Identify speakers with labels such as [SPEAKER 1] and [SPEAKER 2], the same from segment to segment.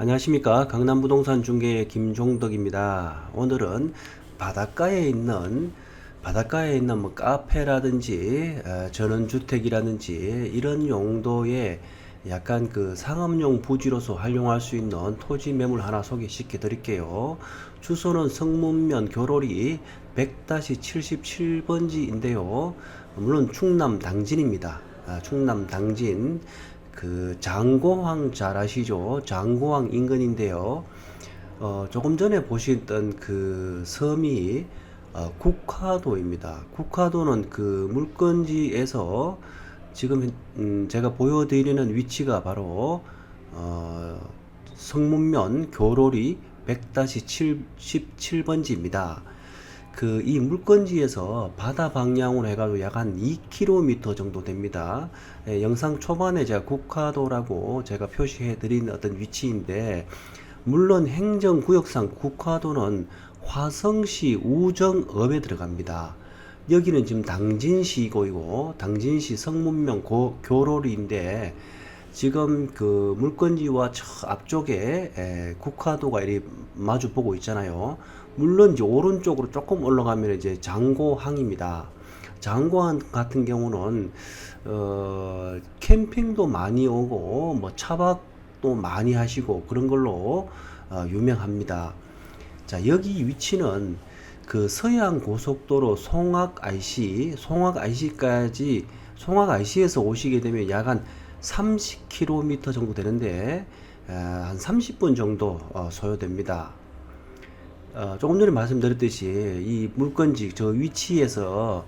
[SPEAKER 1] 안녕하십니까 강남부동산 중개의 김종덕입니다. 오늘은 바닷가에 있는 바닷가에 있는 뭐 카페라든지 어, 전원주택이라든지 이런 용도의 약간 그 상업용 부지로서 활용할 수 있는 토지 매물 하나 소개시켜 드릴게요. 주소는 성문면 교로리 100-77번지인데요. 물론 충남 당진입니다. 아, 충남 당진 그 장고항 잘 아시죠? 장고항 인근인데요. 어, 조금 전에 보셨던 그 섬이 어, 국화도입니다. 국화도는 그 물건지에서 지금 음, 제가 보여드리는 위치가 바로 어, 성문면 교로리 100-77번지입니다. 그 이 물건지에서 바다 방향으로 해가지고 약 한 2km 정도 됩니다. 예, 영상 초반에 제가 국화도라고 제가 표시해 드린 어떤 위치인데 물론 행정구역상 국화도는 화성시 우정읍에 들어갑니다. 여기는 지금 당진시고이고 당진시 성문면 고, 교로리인데 지금 그 물건지와 저 앞쪽에 에, 국화도가 이리 마주 보고 있잖아요. 물론 이제 오른쪽으로 조금 올라가면 이제 장고항입니다. 장고항 같은 경우는 어, 캠핑도 많이 오고 뭐 차박도 많이 하시고 그런 걸로 어, 유명합니다. 자, 여기 위치는 그 서해안 고속도로 송악 IC, 송악 IC까지 송악 IC에서 오시게 되면 약 한 30km 정도 되는데 에, 한 30분 정도 어, 소요됩니다. 어, 조금 전에 말씀드렸듯이 이 물건지 저 위치에서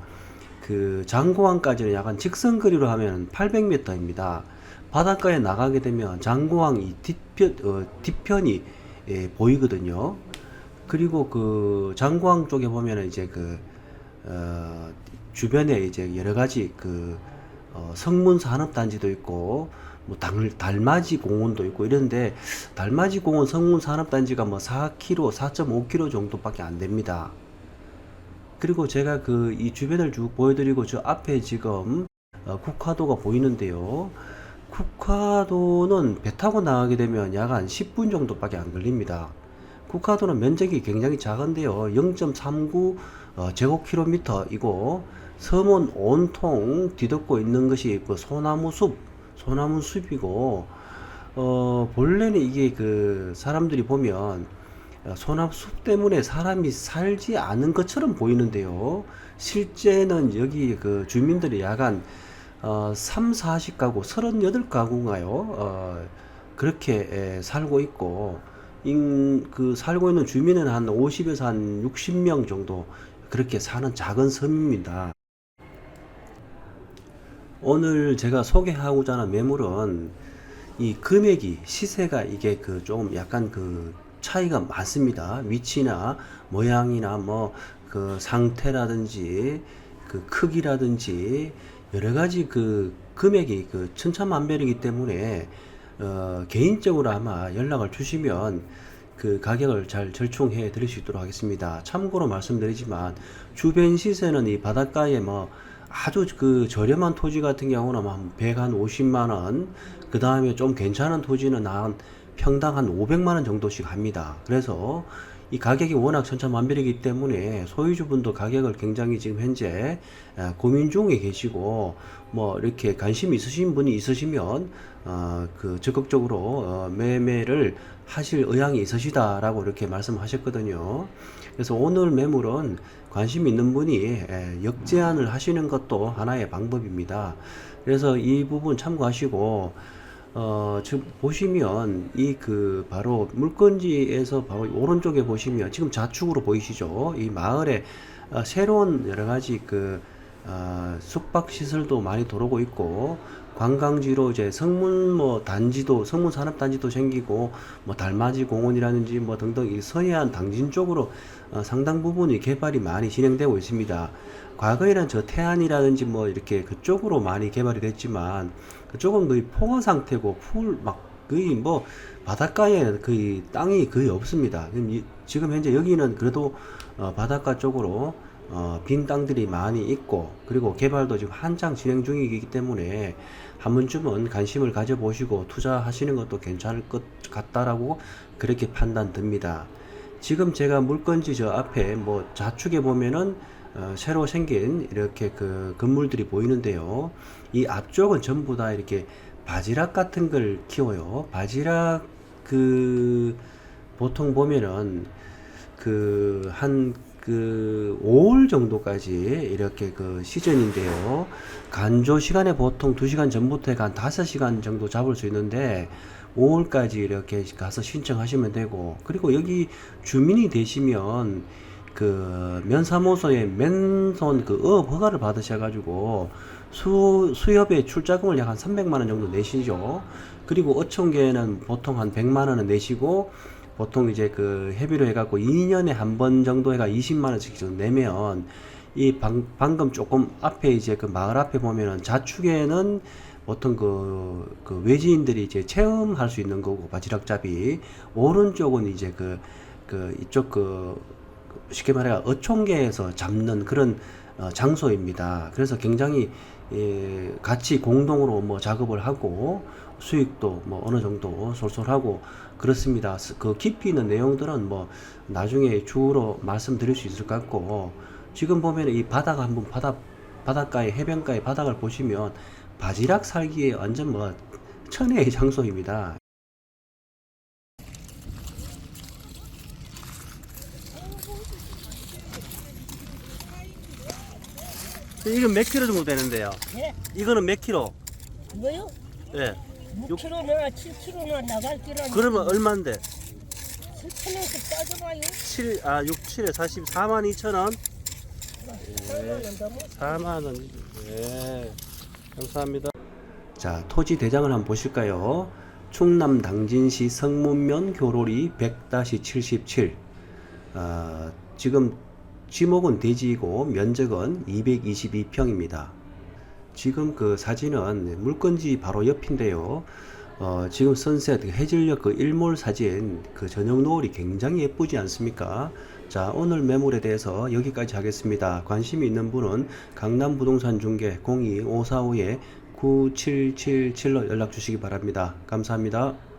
[SPEAKER 1] 그 장고항까지는 약간 직선 거리로 하면 800m입니다. 바닷가에 나가게 되면 장고항 이 뒤편, 어, 뒤편이 예, 보이거든요. 그리고 그 장고항 쪽에 보면은 이제 그, 어, 주변에 이제 여러 가지 그, 어, 성문 산업 단지도 있고, 뭐 달, 달맞이 공원도 있고 이런데 달맞이 공원 성문 산업단지가 뭐 4km, 4.5km 정도밖에 안 됩니다. 그리고 제가 그 이 주변을 쭉 보여드리고 저 앞에 지금 어, 국화도가 보이는데요. 국화도는 배 타고 나가게 되면 약 한 10분 정도밖에 안 걸립니다. 국화도는 면적이 굉장히 작은데요. 0.39 어, 제곱킬로미터이고 섬은 온통 뒤덮고 있는 것이 그 소나무 숲, 소나무 숲이고 어, 본래는 이게 그 사람들이 보면 어, 소나무 숲 때문에 사람이 살지 않은 것처럼 보이는데요. 실제는 여기 그 주민들이 약간 어, 3, 40가구, 38가구인가요? 어, 그렇게 에, 살고 있고, 인, 그 살고 있는 주민은 한 50에서 한 60명 정도 그렇게 사는 작은 섬입니다. 오늘 제가 소개하고자 하는 매물은 이 금액이 시세가 이게 그 조금 약간 그 차이가 많습니다. 위치나 모양이나 뭐 그 상태라든지 그 크기라든지 여러 가지 그 금액이 그 천차만별이기 때문에 어 개인적으로 아마 연락을 주시면 그 가격을 잘 절충해 드릴 수 있도록 하겠습니다. 참고로 말씀드리지만 주변 시세는 이 바닷가에 뭐 아주 그 저렴한 토지 같은 경우는 한 100, 한 50만 원, 그 다음에 좀 괜찮은 토지는 한 평당 한 500만 원 정도씩 합니다. 그래서 이 가격이 워낙 천차만별이기 때문에 소유주분도 가격을 굉장히 지금 현재 아, 고민 중에 계시고 뭐 이렇게 관심 있으신 분이 있으시면 어, 그 적극적으로 어, 매매를 하실 의향이 있으시다라고 이렇게 말씀하셨거든요. 그래서 오늘 매물은 관심 있는 분이 예, 역제안을 하시는 것도 하나의 방법입니다. 그래서 이 부분 참고하시고 어, 지금 보시면 이 그 바로 물건지에서 바로 오른쪽에 보시면 지금 좌측으로 보이시죠? 이 마을에 어, 새로운 여러 가지 그 어, 숙박 시설도 많이 들어오고 있고 관광지로 이제 성문 뭐 단지도 성문 산업 단지도 생기고 뭐 달맞이 공원이라든지 뭐 등등 이 서해안 당진 쪽으로 어, 상당 부분이 개발이 많이 진행되고 있습니다. 과거에는 저 태안이라든지 뭐 이렇게 그쪽으로 많이 개발이 됐지만 그쪽은 거의 포화 상태고 풀막 거의 뭐 바닷가에 거의 땅이 거의 없습니다. 지금 현재 여기는 그래도 어, 바닷가 쪽으로 어, 빈 땅들이 많이 있고 그리고 개발도 지금 한창 진행 중이기 때문에 한 번쯤은 관심을 가져보시고 투자하시는 것도 괜찮을 것 같다라고 그렇게 판단됩니다. 지금 제가 물건지 저 앞에 뭐 좌측에 보면은 어, 새로 생긴 이렇게 그 건물들이 보이는데요. 이 앞쪽은 전부 다 이렇게 바지락 같은 걸 키워요. 바지락 그 보통 보면은 그한 그 5월 정도까지 이렇게 그 시즌인데요. 간조 시간에 보통 2시간 전부터 한 5시간 정도 잡을 수 있는데 5월까지 이렇게 가서 신청하시면 되고 그리고 여기 주민이 되시면 그 면사무소에 맨손 그 어업 허가를 받으셔 가지고 수, 수협에 출자금을 약 한 300만 원 정도 내시죠. 그리고 어촌계는 보통 한 100만 원은 내시고 보통 이제 그 회비로 해갖고 2년에 한 번 정도 해가 20만 원씩 좀 내면 이 방, 방금 조금 앞에 이제 그 마을 앞에 보면은 좌측에는 보통 그, 그 외지인들이 이제 체험할 수 있는 거고 바지락잡이. 오른쪽은 이제 그, 그 이쪽 그 쉽게 말해 어촌계에서 잡는 그런 어, 장소입니다. 그래서 굉장히 예, 같이 공동으로 뭐 작업을 하고 수익도 뭐 어느 정도 솔솔하고 그렇습니다. 스- 그 깊이 있는 내용들은 뭐 나중에 주로 말씀드릴 수 있을 것 같고 지금 보면 이 바닥 한번 바닥 바닷가에 해변가의 바닥을 보시면 바지락 살기에 완전 뭐 천혜의 장소입니다. 이건 몇 킬로 정도 되는데요?
[SPEAKER 2] 예?
[SPEAKER 1] 이거는 몇 킬로?
[SPEAKER 2] 이거요?
[SPEAKER 1] 예.
[SPEAKER 2] 6kg나 7kg나 나갈 기라
[SPEAKER 1] 그러면 얼마인데?
[SPEAKER 2] 7kg씩 따져봐요
[SPEAKER 1] 7, 아, 6, 7에 44만 2천 원?
[SPEAKER 2] 그러면 너무
[SPEAKER 1] 4만 원. 예. 감사합니다. 자, 토지 대장을 한번 보실까요? 충남 당진시 성문면 교로리 100-77. 아, 지금 지목은 대지이고 면적은 222평입니다. 지금 그 사진은 물건지 바로 옆인데요. 어, 지금 선셋 그 해질녘 그 일몰 사진 그 저녁 노을이 굉장히 예쁘지 않습니까? 자, 오늘 매물에 대해서 여기까지 하겠습니다. 관심이 있는 분은 강남 부동산 중개 02-545에 9777로 연락 주시기 바랍니다. 감사합니다.